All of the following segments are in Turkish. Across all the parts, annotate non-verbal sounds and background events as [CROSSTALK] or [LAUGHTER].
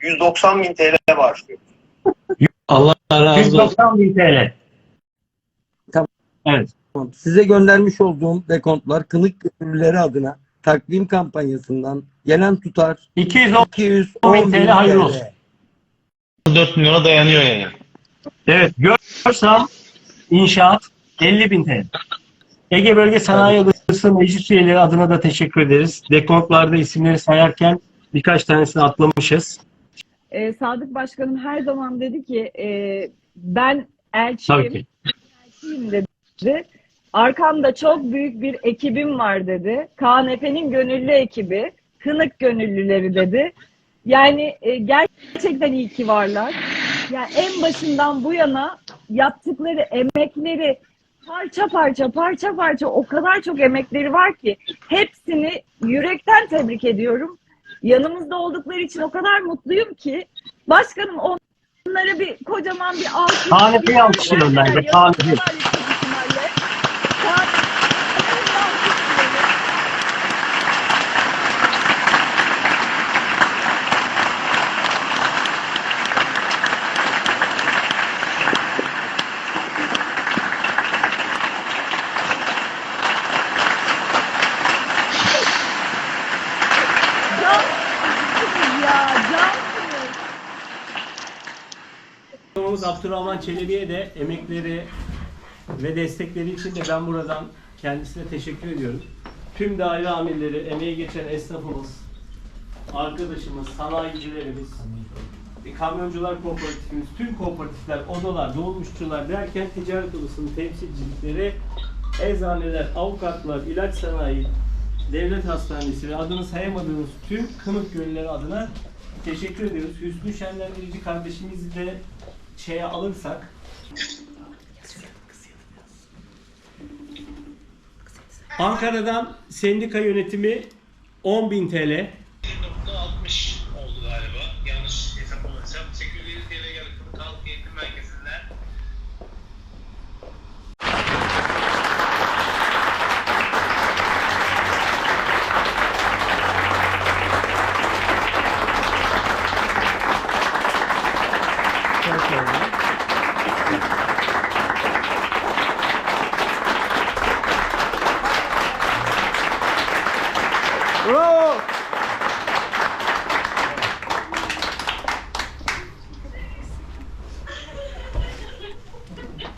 190 bin TL başlıyor. [LAUGHS] Allah razı olsun. 190 bin TL. Tamam. Evet. Size göndermiş olduğum dekontlar kınık gönüllüleri adına takvim kampanyasından gelen tutar 210 210 bin TL hayırlı olsun. 4 milyona dayanıyor yani. Evet. Görsam İnşaat 50 bin TL. Ege Bölge Sanayi Odası meclis üyeleri adına da teşekkür ederiz. Dekontlarda isimleri sayarken birkaç tanesini atlamışız. Ee, Sadık Başkanım her zaman dedi ki e, ben Tabii elçiyim, ki. elçiyim dedi. Arkamda çok büyük bir ekibim var dedi. KNP'nin gönüllü ekibi, Kınık gönüllüleri dedi. Yani e, gerçekten iyi ki varlar. Yani en başından bu yana yaptıkları emekleri parça parça parça parça o kadar çok emekleri var ki hepsini yürekten tebrik ediyorum. Yanımızda oldukları için o kadar mutluyum ki başkanım onlara bir kocaman bir alkış. Bir- alkışlıyorum ben de, Yanımızda Başkanımız Abdurrahman Çelebi'ye de emekleri ve destekleri için de ben buradan kendisine teşekkür ediyorum. Tüm daire amirleri, emeği geçen esnafımız, arkadaşımız, sanayicilerimiz, kamyoncular kooperatifimiz, tüm kooperatifler, odalar, dolmuşçular derken ticaret odasının temsilcilikleri, eczaneler, avukatlar, ilaç sanayi, devlet hastanesi ve adını sayamadığımız tüm kınık gönülleri adına teşekkür ediyoruz. Hüsnü Şenlendirici kardeşimizi de şeye alırsak Ankara'dan sendika yönetimi 10.000 TL.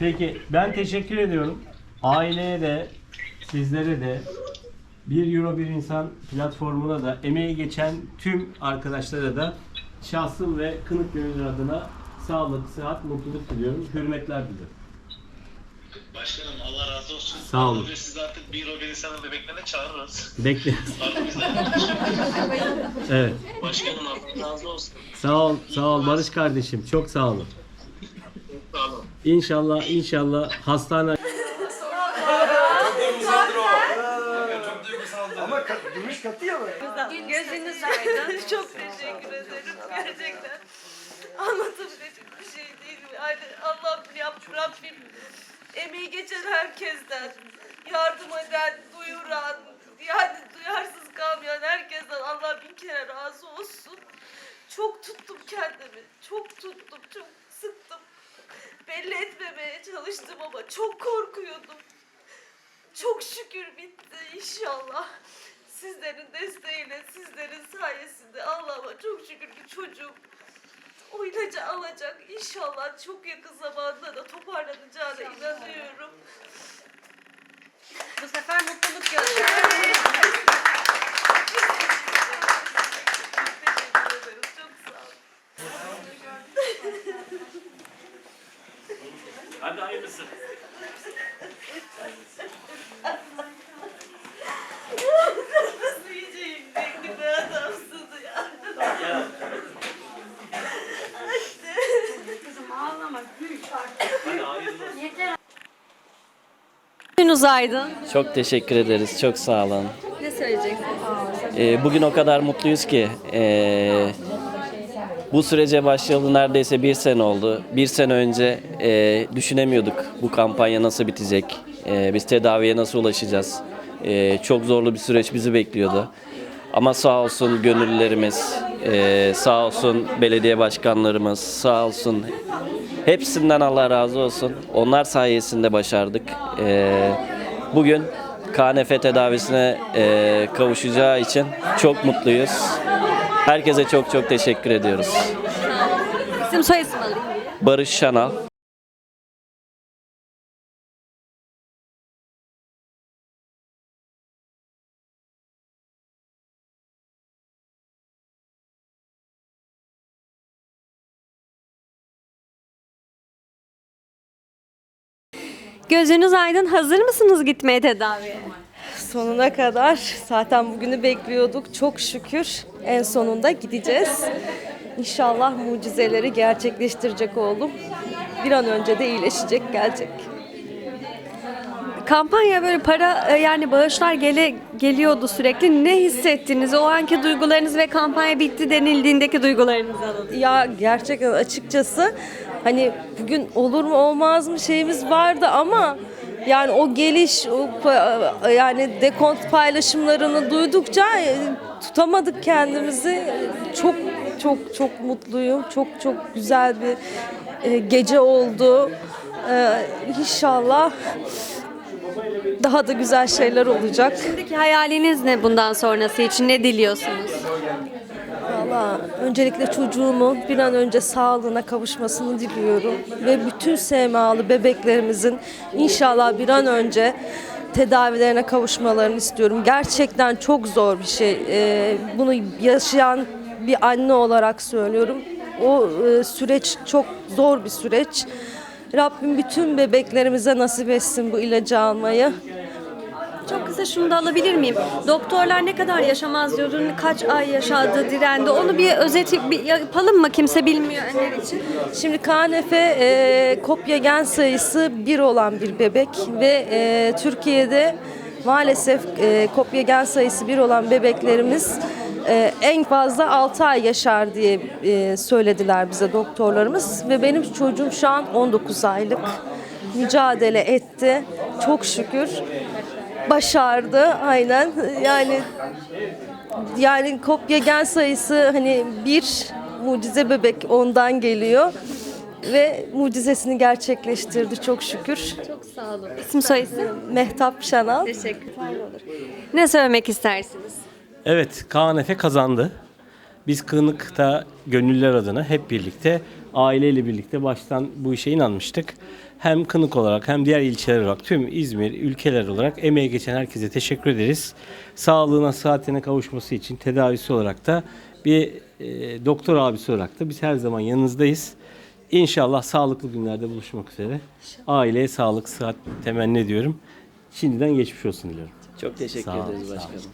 Peki ben teşekkür ediyorum. Aileye de sizlere de bir Euro bir insan platformuna da emeği geçen tüm arkadaşlara da şahsım ve kınık gönüllü adına sağlık, sıhhat, mutluluk diliyorum. Hürmetler diliyorum. Başkanım Allah razı olsun. Sağ olun. Biz sizi artık bir o bir insanın bebeklerine çağırırız. Bekle. Artık bizden evet. Başkanım Allah razı olsun. Sağ ol, sağ ol Barış kardeşim. Çok sağ olun. Sağ olun. İnşallah, inşallah hastane Gözünüz aydın. Çok teşekkür ederim gerçekten. Anlatabilecek bir şey değil. Yani Allah yap Rabbim emeği geçen herkesten yardım eden, duyuran, yani duyarsız kalmayan herkesten Allah bin kere razı olsun. Çok tuttum kendimi. Çok tuttum, çok. Belli etmemeye çalıştım ama çok korkuyordum. Çok şükür bitti inşallah. Sizlerin desteğiyle, sizlerin sayesinde Allah'ıma çok şükür ki çocuğum o ilacı alacak. İnşallah çok yakın zamanda da toparlanacağına inanıyorum. Bu sefer mutluluk göreceğiz. Teşekkür ederim. Çok sağ olun. Hadi hayırlısı. Nasıl iyice yürekli bir adamsın ya. Kızım ağlama, gül artık. Hadi hayırlısı. Yeter. Gününüz aydın. Çok teşekkür ederiz. Çok sağ olun. Ne söyleyeceksiniz? Ee, bugün o kadar mutluyuz ki ee, bu sürece başlayalı neredeyse bir sene oldu. Bir sene önce ee, düşünemiyorduk bu kampanya nasıl bitecek, ee, biz tedaviye nasıl ulaşacağız. Ee, çok zorlu bir süreç bizi bekliyordu. Ama sağ olsun gönüllülerimiz, e, sağ olsun belediye başkanlarımız, sağ olsun hepsinden Allah razı olsun. Onlar sayesinde başardık. E, bugün KNF tedavisine e, kavuşacağı için çok mutluyuz. Herkese çok çok teşekkür ediyoruz. İsim soy isim alayım. Barış Şanal. Gözünüz aydın hazır mısınız gitmeye tedaviye? Sonuna kadar zaten bugünü bekliyorduk. Çok şükür en sonunda gideceğiz. İnşallah mucizeleri gerçekleştirecek oğlum. Bir an önce de iyileşecek, gelecek. Kampanya böyle para e, yani bağışlar gele, geliyordu sürekli. Ne hissettiniz? O anki duygularınız ve kampanya bitti denildiğindeki duygularınızı alalım. Ya gerçekten açıkçası hani bugün olur mu olmaz mı şeyimiz vardı ama yani o geliş o yani dekont paylaşımlarını duydukça e, tutamadık kendimizi. Çok çok çok mutluyum. Çok çok güzel bir e, gece oldu. E, İnşallah daha da güzel şeyler olacak. Şimdiki hayaliniz ne bundan sonrası için? Ne diliyorsunuz? Valla öncelikle çocuğumun bir an önce sağlığına kavuşmasını diliyorum. Ve bütün SMA'lı bebeklerimizin inşallah bir an önce tedavilerine kavuşmalarını istiyorum. Gerçekten çok zor bir şey. Ee, bunu yaşayan bir anne olarak söylüyorum. O e, süreç çok zor bir süreç. Rabbim bütün bebeklerimize nasip etsin bu ilacı almayı. Çok kısa şunu da alabilir miyim? Doktorlar ne kadar yaşamaz diyordu, kaç ay yaşadı, direndi. Onu bir özet bir yapalım mı? Kimse bilmeyenler için. Şimdi KNF e, kopya gen sayısı bir olan bir bebek ve e, Türkiye'de maalesef e, kopya gen sayısı bir olan bebeklerimiz e, en fazla 6 ay yaşar diye e, söylediler bize doktorlarımız ve benim çocuğum şu an 19 aylık mücadele etti çok şükür başardı aynen yani yani kopya gen sayısı hani bir mucize bebek ondan geliyor ve mucizesini gerçekleştirdi çok şükür. Çok sağ olun. İsim soy isim? Mehtap Şanal. Teşekkürler. Ne söylemek istersiniz? Evet, KNF kazandı. Biz Kınık'ta gönüllüler adına hep birlikte, aileyle birlikte baştan bu işe inanmıştık. Hem Kınık olarak hem diğer ilçeler olarak tüm İzmir ülkeler olarak emeğe geçen herkese teşekkür ederiz. Sağlığına, sıhhatine kavuşması için tedavisi olarak da bir e, doktor abisi olarak da biz her zaman yanınızdayız. İnşallah sağlıklı günlerde buluşmak üzere. Aileye sağlık, sıhhat temenni ediyorum. Şimdiden geçmiş olsun diliyorum. Çok teşekkür Sağ olun, ederiz sağ olun. başkanım.